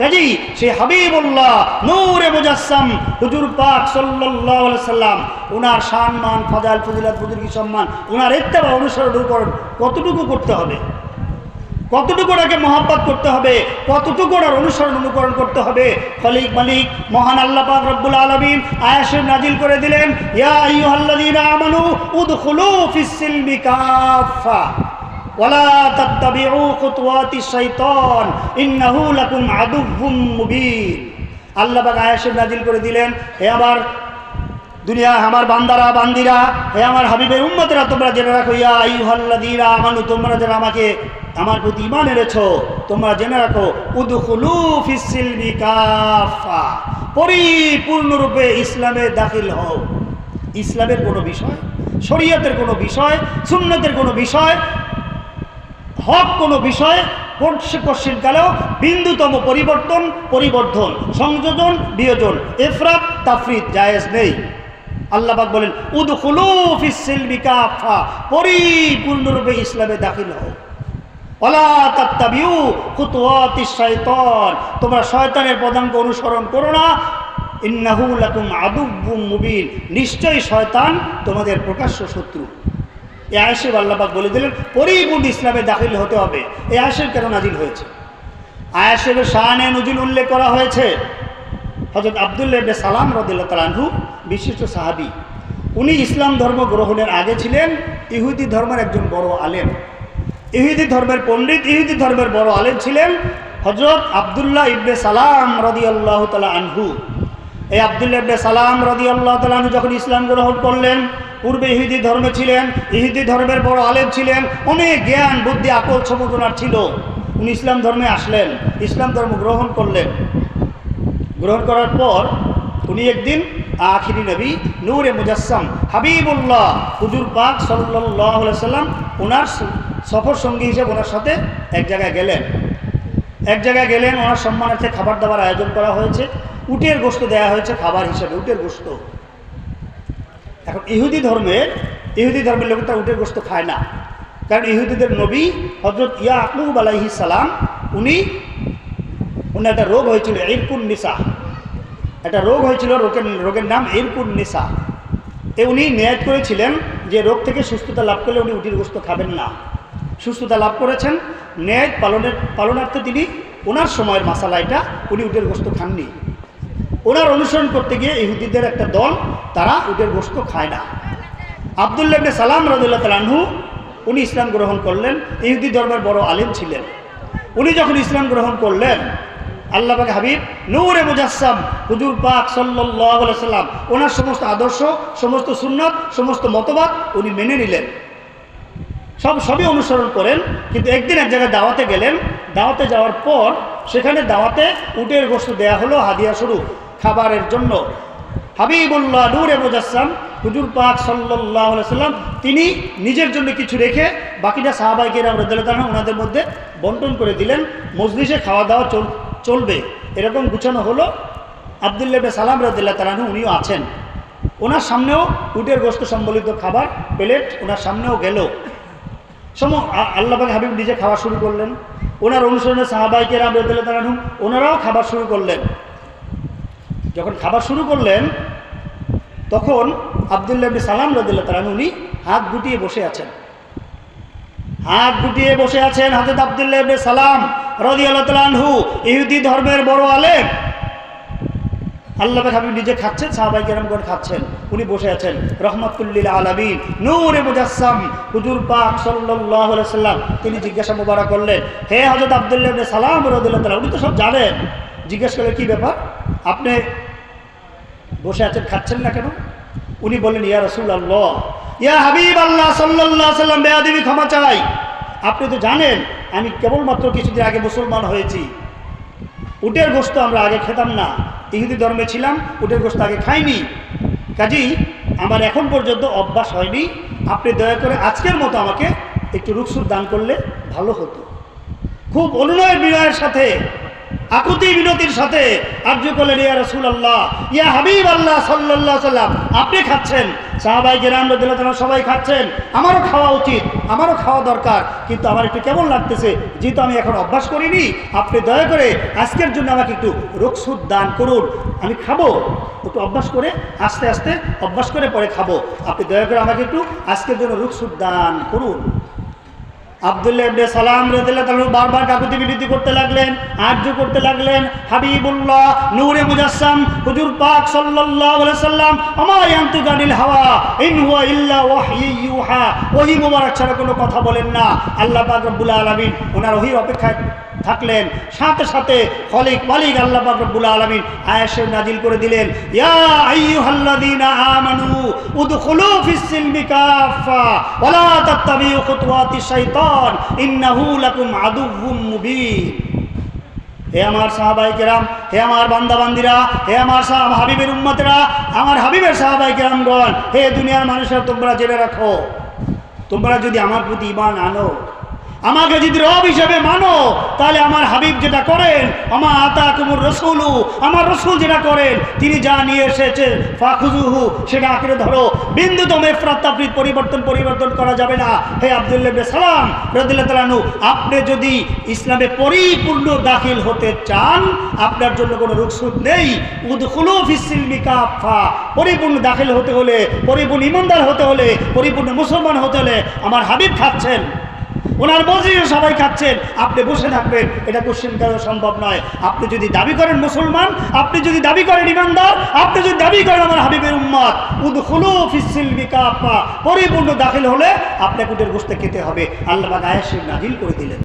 কাজী সেই হাবিবুল্লাহ নূরে মুজাসসাম হুজুর পাক আলাইহি সাল্লাম ওনার সম্মান ফাজাল ফজিলত, বুজুর্গি সম্মান ওনার ইত্তেবা অনুসরণ উপর কতটুকু করতে হবে? কতটুকু ওনাকে মহাব্বত করতে হবে? কতটুকু ওনার অনুসরণ অনুকরণ করতে হবে? খলিক মালিক, মহান আল্লাহ পাক রব্বুল আলামিন আয়াসের নাজিল করে দিলেন, ইয়া আইয়ুহাল্লাযীনা আমানু উদখুলু ফিস সিলমি কাফা ওয়ালা তাত্তাবিউ খুতুওয়াতিশ শাইতান, ইন্নাহু লাকুম আদুউম মুবিন। আল্লাহ পাক আয়াসের নাজিল করে দিলেন, হে আমার দুনিয়া, আমার বান্দারা, বান্দিরা, হে আমার হাবিবের উম্মতেরা, তোমরা জেনে রাখো, ইয়া আইয়ুহাল্লাযীনা আমানু, তোমরা যারা আমাকে, আমার প্রতি ঈমান এনেছো, তোমরা জেনে রাখো, উদখুলু ফিস সিলমি কাফা পরিপূর্ণরূপে ইসলামে দাখিল হও। ইসলামের কোনো বিষয়, শরীয়তের কোনো বিষয়, সুন্নতের কোনো বিষয় হক কোনো বিষয় কোশ্চিনকালেও বিন্দুতম পরিবর্তন, পরিবর্ধন, সংযোজন, বিয়োজন, এফরাত, তাফরিদ জায়েজ নেই। আল্লাহবাক বলেন সিলমি পরিপূর্ণরূপে ইসলামে দাখিল শাইতান, তোমরা শয়তানের পদাঙ্ক অনুসরণ করো না। ইন্নাহু লাকুম আদুব্বুম মুবিন, নিশ্চয়ই শয়তান তোমাদের প্রকাশ্য শত্রু। এ আয়েশের আল্লাপাক বলে দিলেন, পরিপূর্ণ ইসলামে দাখিল হতে হবে। এ আয়েশের কেন নাজিল হয়েছে? আয়েশের শাহানে নজিল উল্লেখ করা হয়েছে। হজরত আবদুল্লাহ সালাম রদুল্লাহ বিশিষ্ট সাহাবি, উনি ইসলাম ধর্ম গ্রহণের আগে ছিলেন, ইহুদি ধর্মের একজন বড় আলেম। ইহুদি ধর্মের পণ্ডিত, ইহুদি ধর্মের বড় আলেম ছিলেন হজরত আবদুল্লাহ ইবনে সালাম রদি আল্লাহ তালা আনহু। এই আবদুল্লাহ ইবনে সালাম রদি আল্লাহ তালা আনহু যখন ইসলাম গ্রহণ করলেন পূর্বে ইহুদি ধর্মে ছিলেন, ইহুদি ধর্মের বড় আলেম ছিলেন, অনেক জ্ঞান, বুদ্ধি, আকল সমুদনার ছিল। উনি ইসলাম ধর্মে আসলেন, ইসলাম ধর্ম গ্রহণ করলেন। গ্রহণ করার পর উনি একদিন আখিরি নবী নূরে মুজাসসাম হাবিবুল্লাহ, হুজুর পাক সাল্লাহ সাল্লাম ওনার সফর সঙ্গী হিসেবে ওনার সাথে এক জায়গায় গেলেন। এক জায়গায় গেলেন, ওনার সম্মানার্থে খাবার দাবার আয়োজন করা হয়েছে। উটের গোস্ত দেওয়া হয়েছে খাবার হিসেবে, উটের গোস্ত এখন ইহুদি ধর্মের ইহুদি ধর্মের লোক তারা উটের গোস্ত খায় না। কারণ ইহুদিদের নবী হজরত ইয়া আকলুব আলাইহি সালাম, উনি ওনার একটা রোগ হয়েছিল, ইরকুন নিসা। একটা রোগ হয়েছিল, রোগের রোগের নাম ইরকুন নিসা। এ উনি নিয়াত করেছিলেন যে রোগ থেকে সুস্থতা লাভ করলে উনি উটির গোস্ত খাবেন না। সুস্থতা লাভ করেছেন ন্যায় পালনের, পালনার্থে তিনি ওনার সময়ের মাসালা এটা, উনি উটের গোস্ত খাননি। ওনার অনুসরণ করতে গিয়ে ইহুদিদের একটা দল, তারা উটের গোস্ত খায় না। আবদুল্লাহ ইবনে সালাম রাজুল্লাহ তালাহু উনি ইসলাম গ্রহণ করলেন। ইহুদি ধর্মের বড় আলেম ছিলেন। উনি যখন ইসলাম গ্রহণ করলেন আল্লাহ পাক হাবিব, নৌরে মুজাসসাম, হুজুর পাক সাল্লাম, ওনার সমস্ত আদর্শ, সমস্ত সুন্নত, সমস্ত মতবাদ উনি মেনে নিলেন। সব, সবই অনুসরণ করেন, কিন্তু একদিন এক জায়গায় দাওয়াতে গেলেন। দাওয়াতে যাওয়ার পর সেখানে দাওয়াতে উটের গোস্ত দেয়া হলো, হাদিয়া স্বরূপ খাবারের জন্য। হাবিবুল্লাহ নূরে মুজাসসাম হুজুর পাক সাল্লাহ সাল্লাম, তিনি নিজের জন্য কিছু রেখে বাকিটা সাহাবাইকে রদুল্লাহ ওনাদের মধ্যে বন্টন করে দিলেন, মজলিসে খাওয়া দাওয়া চল, চলবে। এরকম গুছানো হলো। আবদুল্লাহ সালাম রদুল্লাহ তালাহু উনিও আছেন। ওনার সামনেও উটের গোস্ত সম্বলিত খাবার, প্লেট ওনার সামনেও গেল। সম, আ- আল্লাহ পাক হাবিব নিজে খাওয়া শুরু করলেন। ওনার অনুসরণে সাহাবাইকে রামদুল্লাহ তালাহু ওনারাও খাবার শুরু করলেন। যখন খাবার শুরু করলেন, তখন আবদুল্লাহ সালাম রদুল্লাহ তালাহু উনি হাত গুটিয়ে বসে আছেন। হাত গুটিয়ে বসে আছেন হাজরত আবদুল্লাহ ইবনে সালাম রদিয়াল্লাহ ইহুদি ধর্মের বড় আলেম। আল্লাহ হাবিব নিজে খাচ্ছেন সাহাবাই কেরামগণ খাচ্ছেন। উনি বসে আছেন রহমতুল্লিল আলমিন, নূরে মুজাসসাম। হুজুর পাক সাল্লাহ সাল্লাম, তিনি জিজ্ঞাসা মুবারা করলেন, হে হজরত আবদুল্লাহ সালাম রদুল্লাহ তালা উনি তো সব জানেন। জিজ্ঞেস করলেন, কী ব্যাপার? আপনি বসে আছেন, খাচ্ছেন না কেন? উনি বললেন, ইয়া রসুল আল্লাহ ইয়া হাবিব আল্লাহ সাল্লাহ সাল্লাম, বেয়াদিবি ক্ষমা চাই। আপনি তো জানেন, আমি কেবলমাত্র কিছুদিন আগে মুসলমান হয়েছি। উটের গোস্ত আমরা আগে খেতাম না। ইহুদি ধর্মে ছিলাম, উটের গোস্ত আগে খাইনি। কাজেই আমার এখন পর্যন্ত অভ্যাস হয়নি। আপনি দয়া করে আজকের মতো আমাকে একটু রুকসুর দান করলে ভালো হতো। খুব অনুনয়ের বিনয়ের সাথে আকুতি বিনতির সাথে আর্য করলেন, ইয়া রসুল আল্লাহ ইয়া হাবিব আল্লাহ সাল্লাহ সাল্লাম আপনি খাচ্ছেন? সাহাবাই গেরাম রদিল্লাহ সবাই খাচ্ছেন, আমারও খাওয়া উচিত, আমারও খাওয়া দরকার, কিন্তু আমার একটু কেমন লাগতেছে? যেহেতু আমি এখন অভ্যাস করিনি, আপনি দয়া করে আজকের জন্য আমাকে একটু রোগসুদ দান করুন, আমি খাব। একটু অভ্যাস করে, আস্তে আস্তে অভ্যাস করে পরে খাব। আপনি দয়া করে আমাকে একটু আজকের জন্য রোগসুদ দান করুন। আবদুল্লাহ ইবনে সালাম রাদিয়াল্লাহু বারবার কাকুতি বিনতি করতে লাগলেন আর্য করতে লাগলেন, হাবিবুল্লাহ নূরে মুজাসসাম, হুজুর পাক সাল্লাল্লাহু আলাইহি সাল্লাম, আমা ইয়ান্তিকু আনিল হাওয়া? ইন হুয়া ইল্লা ওয়াহয়ু ইউহা। ওহী মুবারক ছাড়া কোনো কথা বলেন না। আল্লাহ পাক রব্বুল আলামিন ওনার ওহীর অপেক্ষায় থাকলেন। সাথে সাথে খলিক মালিক আল্লাহ রব্বুল আলামিন আয়াসে নাজিল করে দিলেন আমানু উদখুলু ফিস সিলমি কাফা ওয়ালা তাত্তাবিউ খুতুওয়াতিশ শাইতান। ইন্নাহু লাকুম আদুউম মুবিন। হে আমার সাহাবাই কেরাম হে আমার বান্দাবান্দিরা, হে আমার সাহাব হাবিবের উম্মতেরা, আমার হাবিবের সাহাবাই কেরামগণ হে দুনিয়ার মানুষের, তোমরা জেনে রাখো। তোমরা যদি আমার প্রতি ইমান আনো আমাকে যদি রব হিসেবে মানো, তাহলে আমার হাবিব যেটা করেন আমার আতা কুমুর রসুলু, আমার রসুল যেটা করেন, তিনি যা নিয়ে এসেছেন ফাখুজুহু সেটা আঁকড়ে ধরো। বিন্দু তো মেফরাত, তাফরিদ পরিবর্তন পরিবর্তন করা যাবে না। হে আবদুল্লাহ সালাম রদিল্লাহ তালানু আপনি যদি ইসলামে পরিপূর্ণ দাখিল হতে চান, আপনার জন্য কোনো রুকসুদ নেই। উদখুলু ফিসিলমি পরিপূর্ণ দাখিল হতে হলে, পরিপূর্ণ ইমানদার হতে হলে, পরিপূর্ণ মুসলমান হতে হলে, আমার হাবিব খাচ্ছেন। ওনার মসজিদে সবাই খাচ্ছেন। আপনি বসে থাকবেন। এটা কোশ্চেন করা সম্ভব নয়। আপনি যদি দাবি করেন মুসলমান, আপনি যদি দাবি করেন ইমানদার, আপনি যদি দাবি করেন আমার হাবিবের উম্মত, উদখুলু ফিসিলমি কাফা। পরিপূর্ণ দাখিল হলে আপনাকে উটের বসতে খেতে হবে। আল্লাহ গায়ে সে নাজিল করে দিলেন।